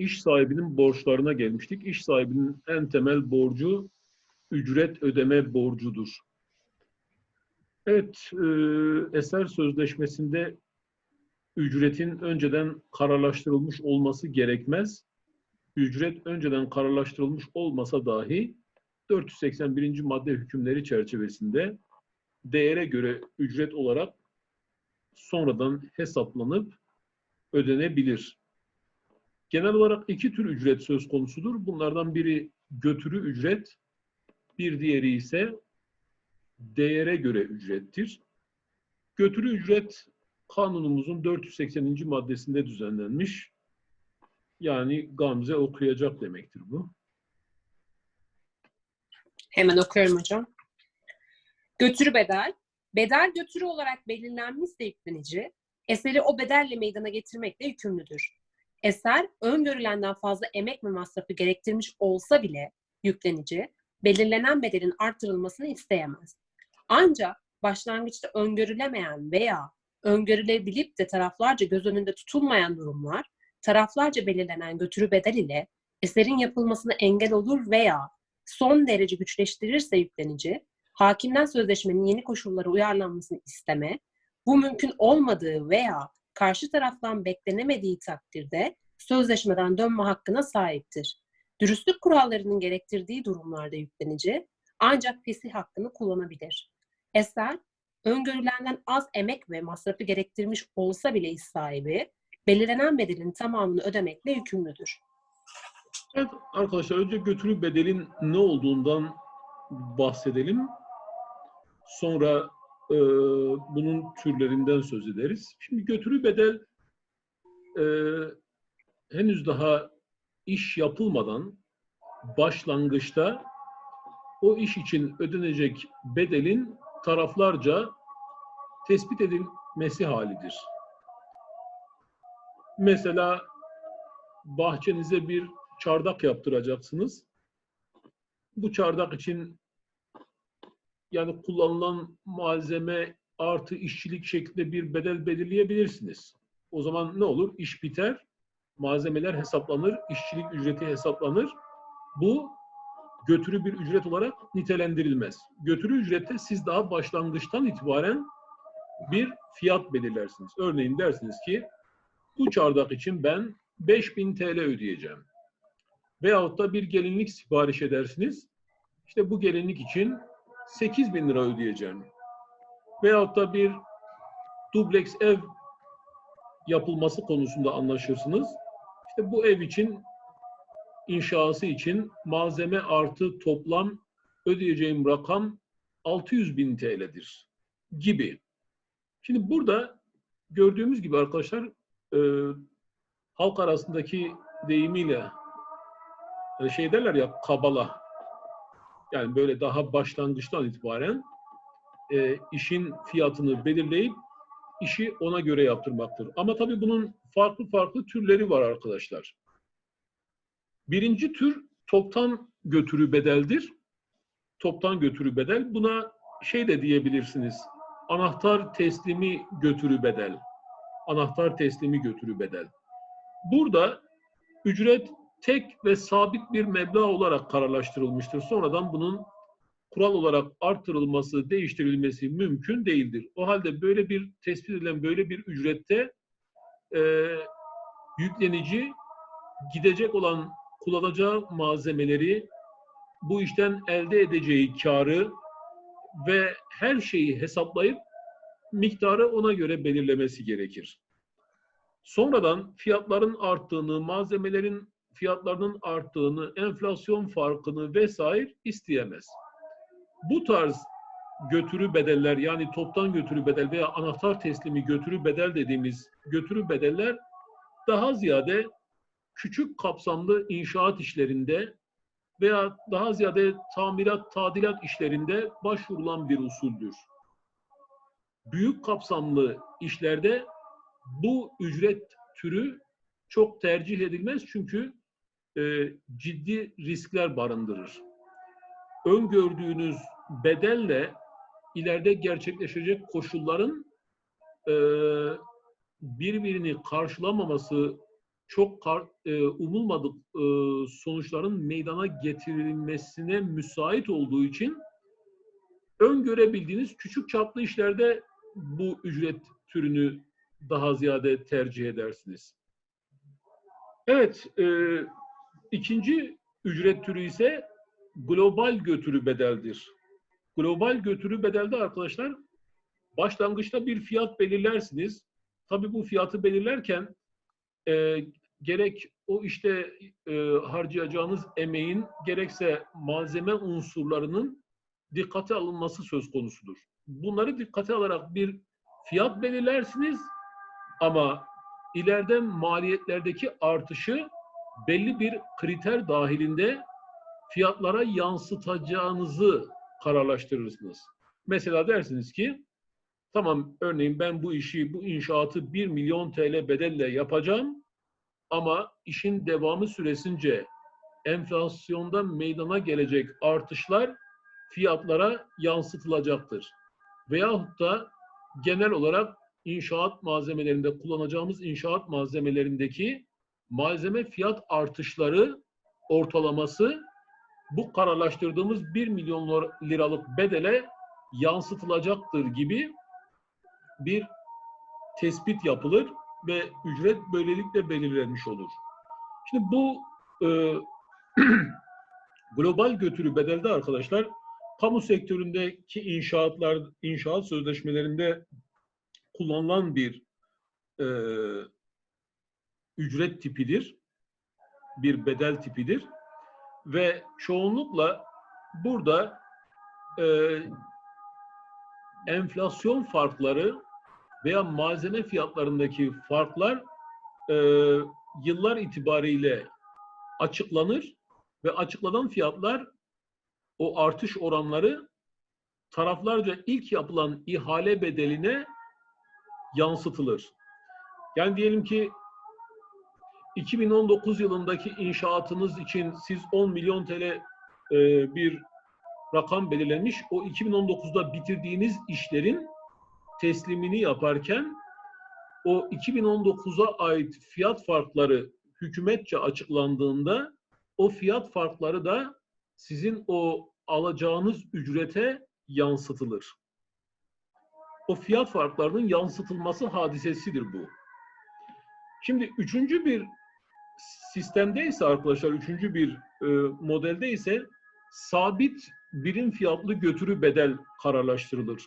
iş sahibinin borçlarına gelmiştik. İş sahibinin en temel borcu ücret ödeme borcudur. Evet, e, eser sözleşmesinde ücretin önceden kararlaştırılmış olması gerekmez. Ücret önceden kararlaştırılmış olmasa dahi 481. madde hükümleri çerçevesinde değere göre ücret olarak sonradan hesaplanıp ödenebilir. Genel olarak iki tür ücret söz konusudur. Bunlardan biri götürü ücret, bir diğeri ise değere göre ücrettir. Götürü ücret kanunumuzun 480. maddesinde düzenlenmiş. Yani Gamze okuyacak demektir bu. Hemen okuyorum hocam. Götürü bedel. Bedel götürü olarak belirlenmişse yüklenici, eseri o bedelle meydana getirmekle yükümlüdür. Eser, öngörülenden fazla emek ve masrafı gerektirmiş olsa bile yüklenici, belirlenen bedelin artırılmasını isteyemez. Ancak başlangıçta öngörülemeyen veya öngörülebilip de taraflarca göz önünde tutulmayan durumlar, taraflarca belirlenen götürü bedel ile eserin yapılmasına engel olur veya son derece güçleştirirse yüklenici, hakimden sözleşmenin yeni koşullara uyarlanmasını isteme, bu mümkün olmadığı veya karşı taraftan beklenemediği takdirde sözleşmeden dönme hakkına sahiptir. Dürüstlük kurallarının gerektirdiği durumlarda yüklenici ancak fesih hakkını kullanabilir. Eser, öngörülenden az emek ve masrafı gerektirmiş olsa bile iş sahibi, belirlenen bedelin tamamını ödemekle yükümlüdür. Evet arkadaşlar önce götürü bedelin ne olduğundan bahsedelim. Sonra e, bunun türlerinden söz ederiz. Şimdi götürü bedel e, henüz daha iş yapılmadan başlangıçta o iş için ödenecek bedelin taraflarca tespit edilmesi halidir. Mesela bahçenize bir çardak yaptıracaksınız. Bu çardak için yani kullanılan malzeme artı işçilik şeklinde bir bedel belirleyebilirsiniz. O zaman ne olur? İş biter, malzemeler hesaplanır, işçilik ücreti hesaplanır. Bu götürü bir ücret olarak nitelendirilmez. Götürü ücrette siz daha başlangıçtan itibaren bir fiyat belirlersiniz. Örneğin dersiniz ki bu çardak için ben 5000 TL ödeyeceğim. Veyahut da bir gelinlik sipariş edersiniz. İşte bu gelinlik için 8 bin lira ödeyeceğim. Veyahut da bir dubleks ev yapılması konusunda anlaşırsınız. İşte bu ev için inşası için malzeme artı toplam ödeyeceğim rakam 600 bin TL'dir gibi. Şimdi burada gördüğümüz gibi arkadaşlar e, halk arasındaki deyimiyle e, şey derler ya kabala yani böyle daha başlangıçtan itibaren e, işin fiyatını belirleyip işi ona göre yaptırmaktır. Ama tabii bunun farklı farklı türleri var arkadaşlar. Birinci tür toptan götürü bedeldir. Toptan götürü bedel. Buna şey de diyebilirsiniz. Anahtar teslimi götürü bedel. Anahtar teslimi götürü bedel. Burada ücret tek ve sabit bir meblağ olarak kararlaştırılmıştır. Sonradan bunun kural olarak artırılması, değiştirilmesi mümkün değildir. O halde böyle bir tespit edilen böyle bir ücrette e, yüklenici gidecek olan kullanacağı malzemeleri, bu işten elde edeceği karı ve her şeyi hesaplayıp miktarı ona göre belirlemesi gerekir. Sonradan fiyatların arttığını, malzemelerin fiyatlarının arttığını, enflasyon farkını vesaire isteyemez. Bu tarz götürü bedeller yani toptan götürü bedel veya anahtar teslimi götürü bedel dediğimiz götürü bedeller daha ziyade küçük kapsamlı inşaat işlerinde veya daha ziyade tamirat, tadilat işlerinde başvurulan bir usuldür. Büyük kapsamlı işlerde bu ücret türü çok tercih edilmez çünkü e, ciddi riskler barındırır. Öngördüğünüz bedelle ileride gerçekleşecek koşulların e, birbirini karşılamaması çok kar- e, umulmadık e, sonuçların meydana getirilmesine müsait olduğu için öngörebildiğiniz küçük çaplı işlerde bu ücret türünü daha ziyade tercih edersiniz. Evet, e, ikinci ücret türü ise global götürü bedeldir. Global götürü bedelde arkadaşlar başlangıçta bir fiyat belirlersiniz. Tabii bu fiyatı belirlerken e, gerek o işte e, harcayacağınız emeğin gerekse malzeme unsurlarının dikkate alınması söz konusudur. Bunları dikkate alarak bir fiyat belirlersiniz ama ileride maliyetlerdeki artışı belli bir kriter dahilinde fiyatlara yansıtacağınızı kararlaştırırsınız. Mesela dersiniz ki tamam örneğin ben bu işi, bu inşaatı 1 milyon TL bedelle yapacağım ama işin devamı süresince enflasyonda meydana gelecek artışlar fiyatlara yansıtılacaktır. Veyahut da genel olarak inşaat malzemelerinde kullanacağımız inşaat malzemelerindeki malzeme fiyat artışları ortalaması bu kararlaştırdığımız 1 milyon liralık bedele yansıtılacaktır gibi bir tespit yapılır ve ücret böylelikle belirlenmiş olur. Şimdi bu e, global götürü bedelde arkadaşlar kamu sektöründeki inşaatlar inşaat sözleşmelerinde kullanılan bir e, ücret tipidir. Bir bedel tipidir. Ve çoğunlukla burada e, enflasyon farkları veya malzeme fiyatlarındaki farklar e, yıllar itibariyle açıklanır ve açıklanan fiyatlar o artış oranları taraflarca ilk yapılan ihale bedeline yansıtılır. Yani diyelim ki 2019 yılındaki inşaatınız için siz 10 milyon TL e, bir rakam belirlenmiş. O 2019'da bitirdiğiniz işlerin teslimini yaparken o 2019'a ait fiyat farkları hükümetçe açıklandığında o fiyat farkları da sizin o alacağınız ücrete yansıtılır. O fiyat farklarının yansıtılması hadisesidir bu. Şimdi üçüncü bir sistemde ise arkadaşlar, üçüncü bir e, modelde ise sabit birim fiyatlı götürü bedel kararlaştırılır.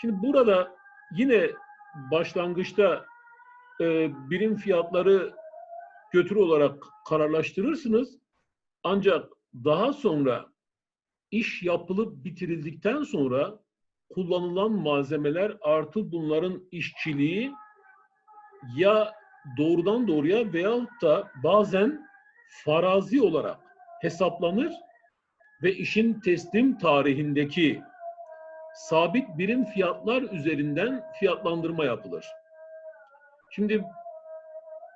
Şimdi burada yine başlangıçta e, birim fiyatları götürü olarak kararlaştırırsınız. Ancak daha sonra iş yapılıp bitirildikten sonra kullanılan malzemeler artı bunların işçiliği ya doğrudan doğruya veyahut da bazen farazi olarak hesaplanır ve işin teslim tarihindeki sabit birim fiyatlar üzerinden fiyatlandırma yapılır. Şimdi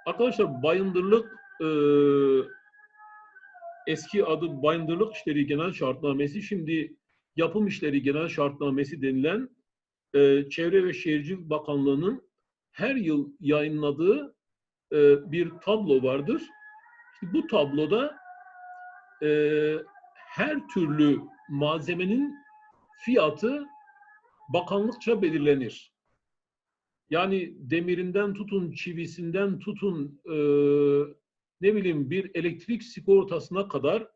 arkadaşlar bayındırlık e, eski adı bayındırlık işleri genel şartnamesi şimdi yapım işleri genel şartnamesi denilen e, Çevre ve Şehircilik Bakanlığı'nın her yıl yayınladığı e, bir tablo vardır. İşte bu tabloda e, her türlü malzemenin fiyatı bakanlıkça belirlenir. Yani demirinden tutun, çivisinden tutun, e, ne bileyim bir elektrik sigortasına kadar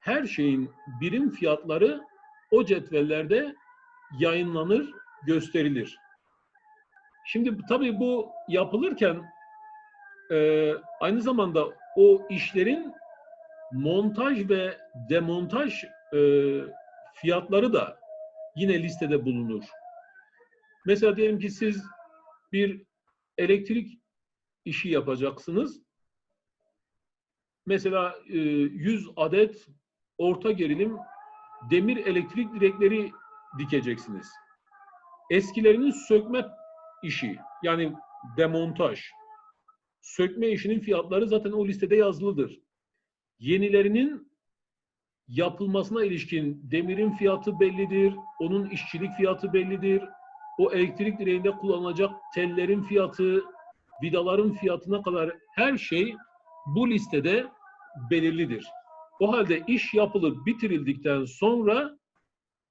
her şeyin birim fiyatları o cetvellerde yayınlanır, gösterilir. Şimdi tabii bu yapılırken e, aynı zamanda o işlerin montaj ve demontaj e, fiyatları da yine listede bulunur. Mesela diyelim ki siz bir elektrik işi yapacaksınız. Mesela e, 100 adet orta gerilim demir elektrik direkleri dikeceksiniz. Eskilerinin sökme işi yani demontaj. Sökme işinin fiyatları zaten o listede yazılıdır. Yenilerinin yapılmasına ilişkin demirin fiyatı bellidir, onun işçilik fiyatı bellidir, o elektrik direğinde kullanılacak tellerin fiyatı, vidaların fiyatına kadar her şey bu listede belirlidir. O halde iş yapılıp bitirildikten sonra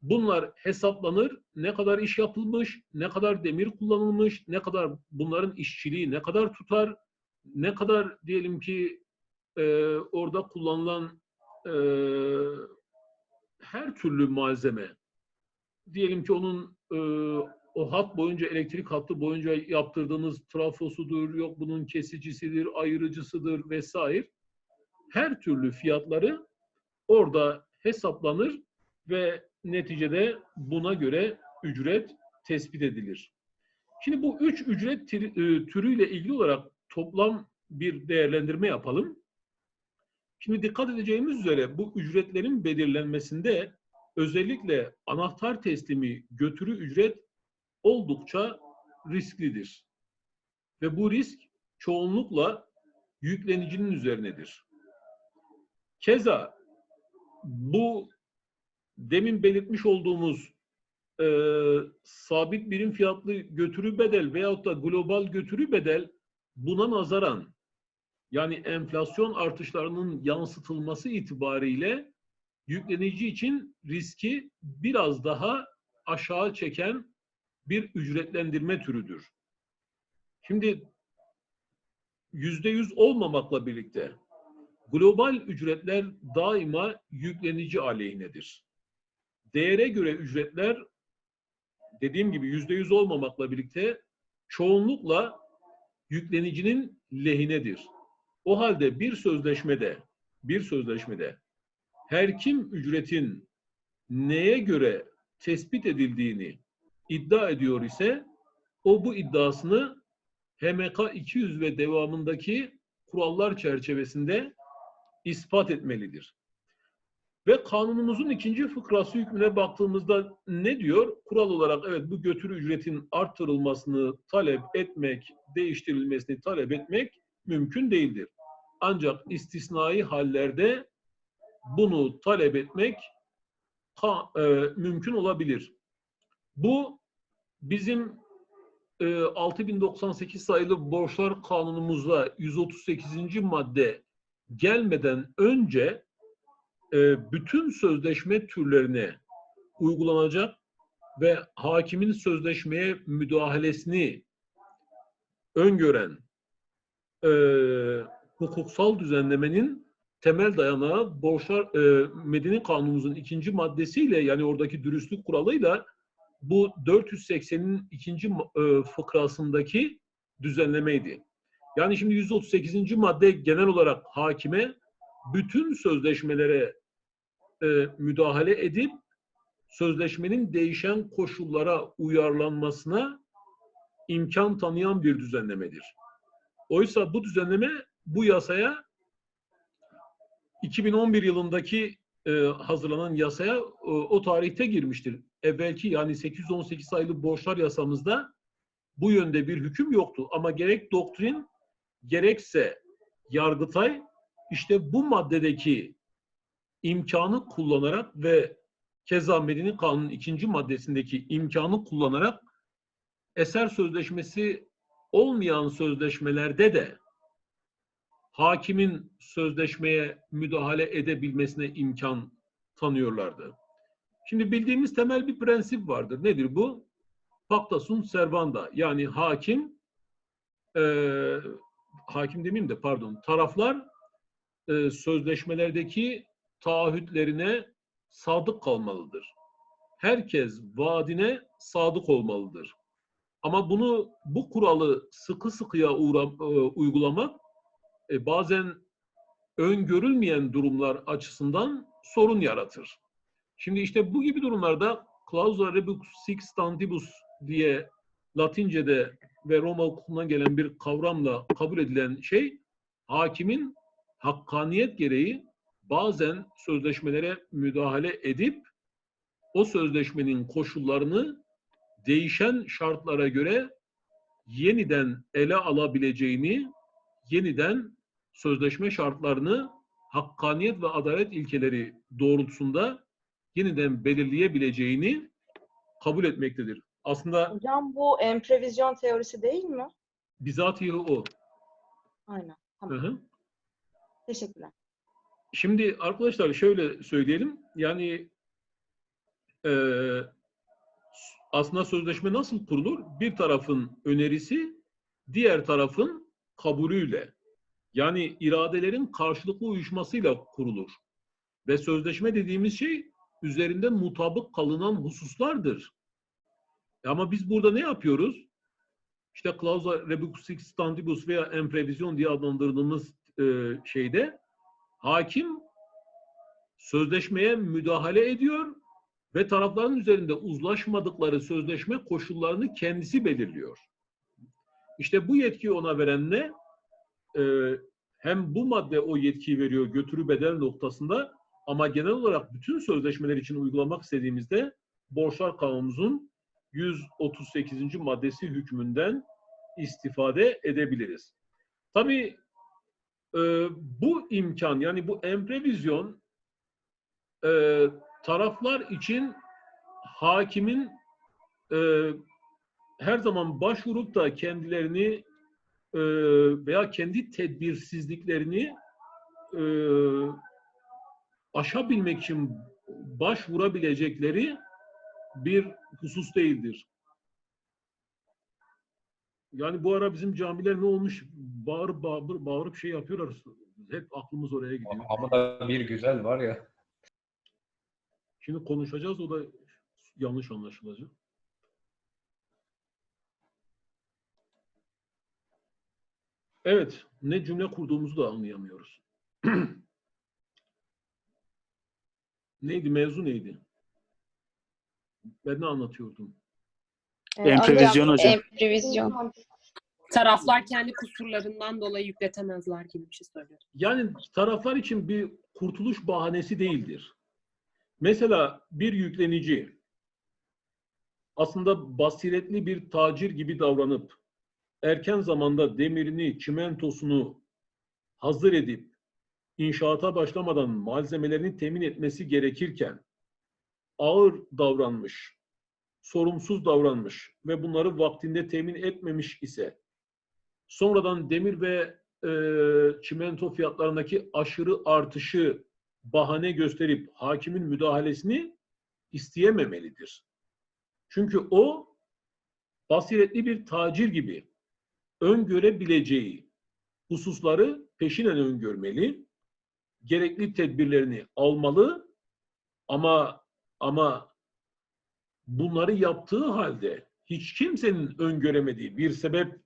bunlar hesaplanır. Ne kadar iş yapılmış, ne kadar demir kullanılmış, ne kadar bunların işçiliği ne kadar tutar, ne kadar diyelim ki e, orada kullanılan e, her türlü malzeme, diyelim ki onun e, o hat boyunca, elektrik hattı boyunca yaptırdığınız trafosudur, yok bunun kesicisidir, ayırıcısıdır vesaire. Her türlü fiyatları orada hesaplanır ve neticede buna göre ücret tespit edilir. Şimdi bu üç ücret e, türüyle ilgili olarak toplam bir değerlendirme yapalım. Şimdi dikkat edeceğimiz üzere bu ücretlerin belirlenmesinde özellikle anahtar teslimi götürü ücret oldukça risklidir. Ve bu risk çoğunlukla yüklenicinin üzerinedir. Keza bu demin belirtmiş olduğumuz e, sabit birim fiyatlı götürü bedel veyahut da global götürü bedel buna nazaran yani enflasyon artışlarının yansıtılması itibariyle yüklenici için riski biraz daha aşağı çeken bir ücretlendirme türüdür. Şimdi yüzde yüz olmamakla birlikte global ücretler daima yüklenici aleyhinedir. Değere göre ücretler dediğim gibi yüzde yüz olmamakla birlikte çoğunlukla yüklenicinin lehinedir. O halde bir sözleşmede bir sözleşmede her kim ücretin neye göre tespit edildiğini iddia ediyor ise o bu iddiasını HMK 200 ve devamındaki kurallar çerçevesinde ispat etmelidir. Ve kanunumuzun ikinci fıkrası hükmüne baktığımızda ne diyor? Kural olarak evet bu götürü ücretin artırılmasını talep etmek, değiştirilmesini talep etmek mümkün değildir. Ancak istisnai hallerde bunu talep etmek ka- e, mümkün olabilir. Bu bizim e, 6098 sayılı borçlar kanunumuzda 138. madde gelmeden önce e, bütün sözleşme türlerine uygulanacak ve hakimin sözleşmeye müdahalesini öngören e, hukuksal düzenlemenin temel dayanağı borçlar e, Medeni Kanunumuzun ikinci maddesiyle yani oradaki dürüstlük kuralıyla bu 480'in ikinci e, fıkrasındaki düzenlemeydi. Yani şimdi 138. madde genel olarak hakime bütün sözleşmelere e, müdahale edip sözleşmenin değişen koşullara uyarlanmasına imkan tanıyan bir düzenlemedir. Oysa bu düzenleme bu yasaya 2011 yılındaki e, hazırlanan yasaya e, o tarihte girmiştir. Evvelki yani 818 sayılı borçlar yasamızda bu yönde bir hüküm yoktu. Ama gerek doktrin gerekse Yargıtay işte bu maddedeki imkanı kullanarak ve keza Medeni Kanun'un ikinci maddesindeki imkanı kullanarak eser sözleşmesi olmayan sözleşmelerde de hakimin sözleşmeye müdahale edebilmesine imkan tanıyorlardı. Şimdi bildiğimiz temel bir prensip vardır. Nedir bu? Pacta sunt servanda. Yani hakim eee hakim demeyeyim de pardon taraflar e, sözleşmelerdeki taahhütlerine sadık kalmalıdır. Herkes vaadine sadık olmalıdır. Ama bunu bu kuralı sıkı sıkıya uğra, e, uygulamak e, bazen öngörülmeyen durumlar açısından sorun yaratır. Şimdi işte bu gibi durumlarda clausula rebus sic stantibus diye Latince'de ve Roma hukukundan gelen bir kavramla kabul edilen şey hakimin hakkaniyet gereği bazen sözleşmelere müdahale edip o sözleşmenin koşullarını değişen şartlara göre yeniden ele alabileceğini, yeniden sözleşme şartlarını hakkaniyet ve adalet ilkeleri doğrultusunda yeniden belirleyebileceğini kabul etmektedir. Aslında Hocam bu emprevizyon teorisi değil mi? Bizatihi o. Aynen. Hı Tamam. hı. Teşekkürler. Şimdi arkadaşlar şöyle söyleyelim. Yani eee, aslında sözleşme nasıl kurulur? Bir tarafın önerisi diğer tarafın kabulüyle. Yani iradelerin karşılıklı uyuşmasıyla kurulur. Ve sözleşme dediğimiz şey üzerinde mutabık kalınan hususlardır. Ama biz burada ne yapıyoruz? İşte clausa rebus stantibus veya emprevision diye adlandırdığımız eee, şeyde hakim sözleşmeye müdahale ediyor ve tarafların üzerinde uzlaşmadıkları sözleşme koşullarını kendisi belirliyor. İşte bu yetkiyi ona veren ne? Ee, hem bu madde o yetkiyi veriyor götürü bedel noktasında ama genel olarak bütün sözleşmeler için uygulamak istediğimizde borçlar kanunumuzun 138. maddesi hükmünden istifade edebiliriz. Tabii e, bu imkan yani bu emprevizyon e, taraflar için hakimin e, her zaman başvurup da kendilerini e, veya kendi tedbirsizliklerini e, aşabilmek için başvurabilecekleri bir husus değildir. Yani bu ara bizim camiler ne olmuş? Bağırıp bağırıp, bağırıp şey yapıyorlar. Hep aklımız oraya gidiyor. Ama da bir güzel var ya. Şimdi konuşacağız o da yanlış anlaşılacak. Evet, ne cümle kurduğumuzu da anlayamıyoruz. neydi, mevzu neydi? Ben ne anlatıyordum? Ee, Emprevizyon hocam. Emprevizyon. Taraflar kendi kusurlarından dolayı yükletemezler gibi bir şey söylüyor. Yani taraflar için bir kurtuluş bahanesi değildir. Mesela bir yüklenici aslında basiretli bir tacir gibi davranıp erken zamanda demirini, çimentosunu hazır edip inşaata başlamadan malzemelerini temin etmesi gerekirken ağır davranmış, sorumsuz davranmış ve bunları vaktinde temin etmemiş ise sonradan demir ve e, çimento fiyatlarındaki aşırı artışı bahane gösterip hakimin müdahalesini isteyememelidir. Çünkü o basiretli bir tacir gibi öngörebileceği hususları peşinen öngörmeli, gerekli tedbirlerini almalı ama ama bunları yaptığı halde hiç kimsenin öngöremediği bir sebep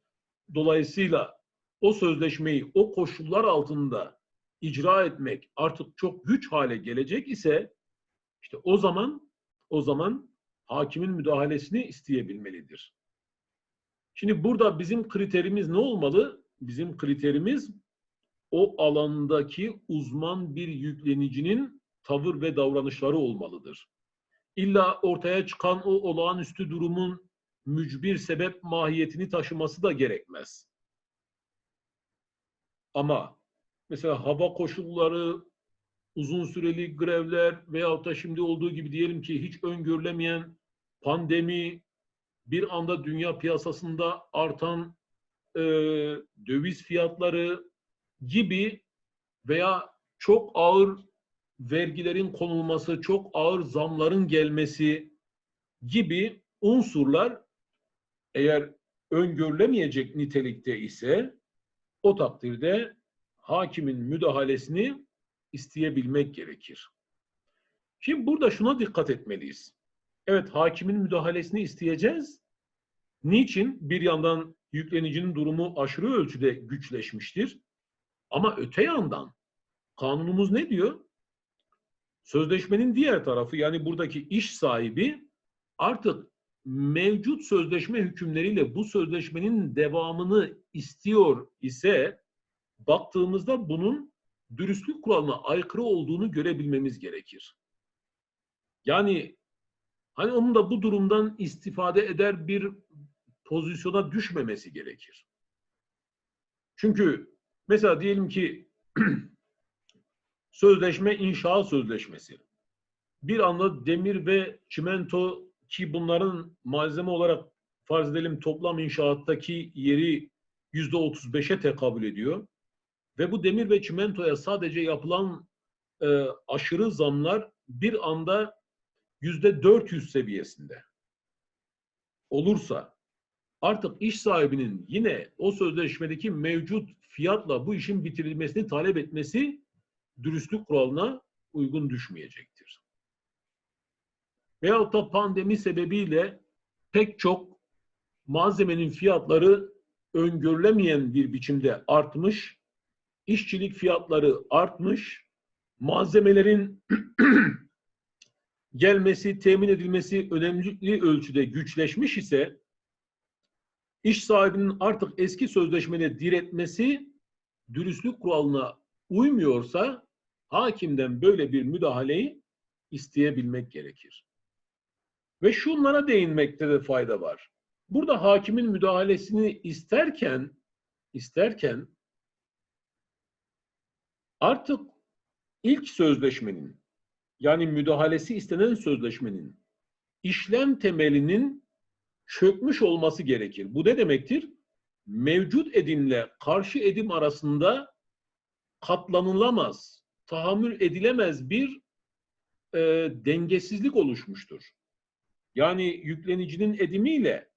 dolayısıyla o sözleşmeyi o koşullar altında icra etmek artık çok güç hale gelecek ise işte o zaman o zaman hakimin müdahalesini isteyebilmelidir. Şimdi burada bizim kriterimiz ne olmalı? Bizim kriterimiz o alandaki uzman bir yüklenicinin tavır ve davranışları olmalıdır. İlla ortaya çıkan o olağanüstü durumun mücbir sebep mahiyetini taşıması da gerekmez. Ama mesela hava koşulları, uzun süreli grevler veyahut da şimdi olduğu gibi diyelim ki hiç öngörülemeyen pandemi, bir anda dünya piyasasında artan e, döviz fiyatları gibi veya çok ağır vergilerin konulması, çok ağır zamların gelmesi gibi unsurlar eğer öngörülemeyecek nitelikte ise o takdirde hakimin müdahalesini isteyebilmek gerekir. Şimdi burada şuna dikkat etmeliyiz. Evet hakimin müdahalesini isteyeceğiz. Niçin? Bir yandan yüklenicinin durumu aşırı ölçüde güçleşmiştir. Ama öte yandan kanunumuz ne diyor? Sözleşmenin diğer tarafı yani buradaki iş sahibi artık mevcut sözleşme hükümleriyle bu sözleşmenin devamını istiyor ise baktığımızda bunun dürüstlük kuralına aykırı olduğunu görebilmemiz gerekir. Yani hani onun da bu durumdan istifade eder bir pozisyona düşmemesi gerekir. Çünkü mesela diyelim ki sözleşme inşaat sözleşmesi. Bir anda demir ve çimento ki bunların malzeme olarak farz edelim toplam inşaattaki yeri %35'e tekabül ediyor. Ve bu demir ve çimentoya sadece yapılan e, aşırı zamlar bir anda %400 seviyesinde olursa artık iş sahibinin yine o sözleşmedeki mevcut fiyatla bu işin bitirilmesini talep etmesi dürüstlük kuralına uygun düşmeyecektir. Veyahut da pandemi sebebiyle pek çok malzemenin fiyatları öngörülemeyen bir biçimde artmış, işçilik fiyatları artmış, malzemelerin gelmesi, temin edilmesi önemli ölçüde güçleşmiş ise iş sahibinin artık eski sözleşmene diretmesi dürüstlük kuralına uymuyorsa hakimden böyle bir müdahaleyi isteyebilmek gerekir. Ve şunlara değinmekte de fayda var. Burada hakimin müdahalesini isterken isterken artık ilk sözleşmenin yani müdahalesi istenen sözleşmenin işlem temelinin çökmüş olması gerekir. Bu ne demektir? Mevcut edimle karşı edim arasında katlanılamaz, tahammül edilemez bir e, dengesizlik oluşmuştur. Yani yüklenicinin edimiyle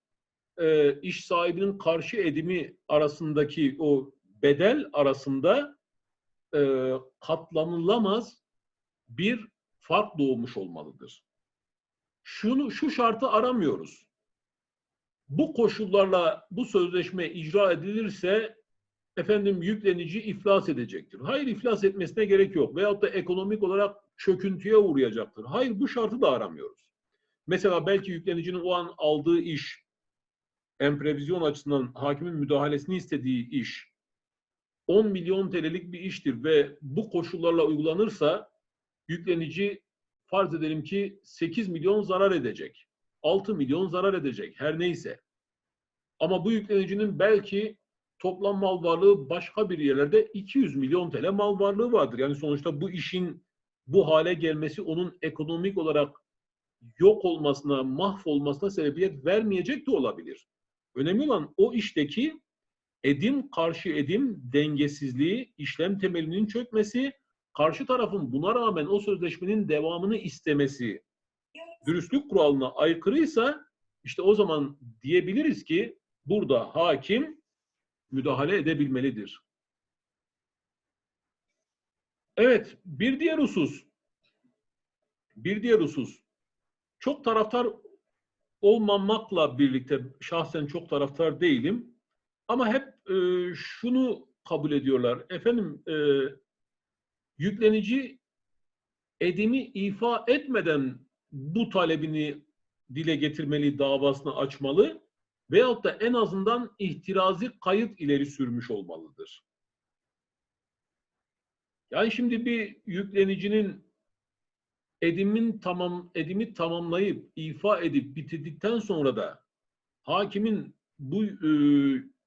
e, iş sahibinin karşı edimi arasındaki o bedel arasında e, katlanılamaz bir fark doğmuş olmalıdır. Şunu şu şartı aramıyoruz. Bu koşullarla bu sözleşme icra edilirse efendim yüklenici iflas edecektir. Hayır iflas etmesine gerek yok. Veyahut da ekonomik olarak çöküntüye uğrayacaktır. Hayır bu şartı da aramıyoruz. Mesela belki yüklenicinin o an aldığı iş, emprevizyon açısından hakimin müdahalesini istediği iş 10 milyon TL'lik bir iştir ve bu koşullarla uygulanırsa yüklenici farz edelim ki 8 milyon zarar edecek. 6 milyon zarar edecek her neyse. Ama bu yüklenicinin belki toplam mal varlığı başka bir yerlerde 200 milyon TL mal varlığı vardır. Yani sonuçta bu işin bu hale gelmesi onun ekonomik olarak yok olmasına, mahvolmasına sebebiyet vermeyecek de olabilir. Önemli olan o işteki edim karşı edim dengesizliği, işlem temelinin çökmesi, karşı tarafın buna rağmen o sözleşmenin devamını istemesi dürüstlük kuralına aykırıysa işte o zaman diyebiliriz ki burada hakim müdahale edebilmelidir. Evet, bir diğer husus bir diğer husus çok taraftar olmamakla birlikte şahsen çok taraftar değilim. Ama hep e, şunu kabul ediyorlar. Efendim e, yüklenici edimi ifa etmeden bu talebini dile getirmeli, davasını açmalı veyahut da en azından ihtirazi kayıt ileri sürmüş olmalıdır. Yani şimdi bir yüklenicinin edimin tamam edimi tamamlayıp ifa edip bitirdikten sonra da hakimin bu e,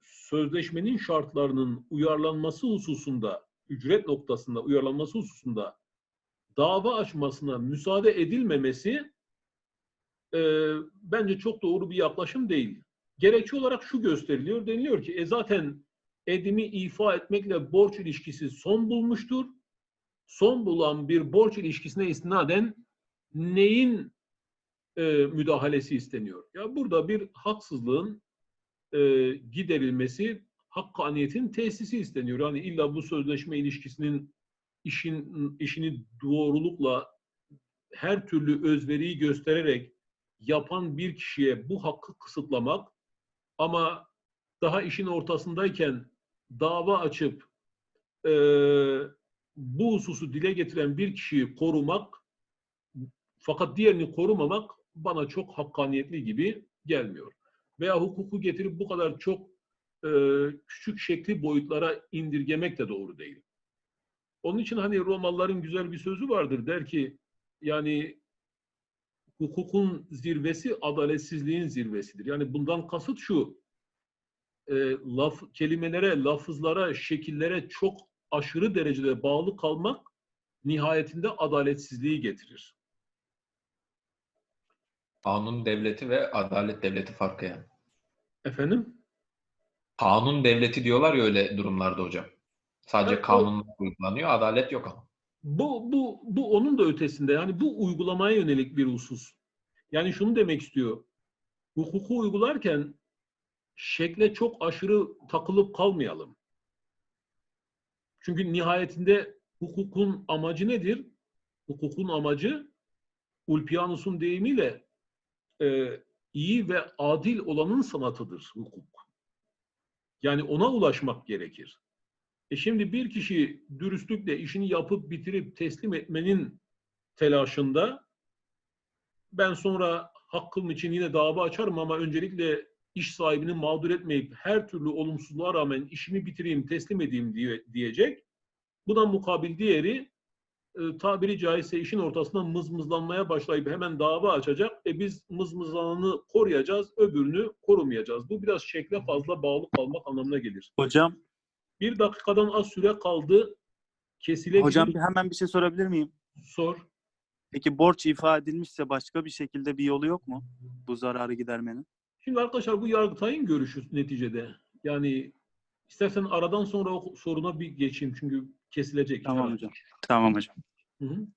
sözleşmenin şartlarının uyarlanması hususunda ücret noktasında uyarlanması hususunda dava açmasına müsaade edilmemesi e, bence çok doğru bir yaklaşım değil. Gerekçe olarak şu gösteriliyor. Deniliyor ki e zaten edimi ifa etmekle borç ilişkisi son bulmuştur. Son bulan bir borç ilişkisine istinaden neyin e, müdahalesi isteniyor? Ya burada bir haksızlığın e, giderilmesi, hakkaniyetin tesisi isteniyor. Yani illa bu sözleşme ilişkisinin işin işini doğrulukla her türlü özveriyi göstererek yapan bir kişiye bu hakkı kısıtlamak ama daha işin ortasındayken dava açıp e, bu hususu dile getiren bir kişiyi korumak fakat diğerini korumamak bana çok hakkaniyetli gibi gelmiyor. Veya hukuku getirip bu kadar çok e, küçük şekli boyutlara indirgemek de doğru değil. Onun için hani Romalıların güzel bir sözü vardır. Der ki yani hukukun zirvesi adaletsizliğin zirvesidir. Yani bundan kasıt şu e, laf kelimelere, lafızlara, şekillere çok aşırı derecede bağlı kalmak nihayetinde adaletsizliği getirir. Kanun devleti ve adalet devleti farkı yani. Efendim? Kanun devleti diyorlar ya öyle durumlarda hocam. Sadece Evet, kanunlar uygulanıyor, adalet yok ama. Bu, bu, bu onun da ötesinde. Yani bu uygulamaya yönelik bir husus. Yani şunu demek istiyor. Hukuku uygularken şekle çok aşırı takılıp kalmayalım. Çünkü nihayetinde hukukun amacı nedir? Hukukun amacı Ulpianus'un deyimiyle e, iyi ve adil olanın sanatıdır hukuk. Yani ona ulaşmak gerekir. E şimdi bir kişi dürüstlükle işini yapıp bitirip teslim etmenin telaşında ben sonra hakkım için yine dava açarım ama öncelikle iş sahibini mağdur etmeyip her türlü olumsuzluğa rağmen işimi bitireyim, teslim edeyim diye, diyecek. Buna mukabil diğeri e, tabiri caizse işin ortasından mızmızlanmaya başlayıp hemen dava açacak. E biz mızmızlananı koruyacağız, öbürünü korumayacağız. Bu biraz şekle fazla bağlı kalmak anlamına gelir. Hocam, Bir dakikadan az süre kaldı. Kesilebilir. hocam bir hemen bir şey sorabilir miyim? Sor. Peki borç ifade edilmişse başka bir şekilde bir yolu yok mu? Bu zararı gidermenin. Şimdi arkadaşlar bu Yargıtay'ın görüşü neticede. Yani istersen aradan sonra o soruna bir geçeyim çünkü kesilecek. Tamam hocam. Tamam hocam. Hı hı.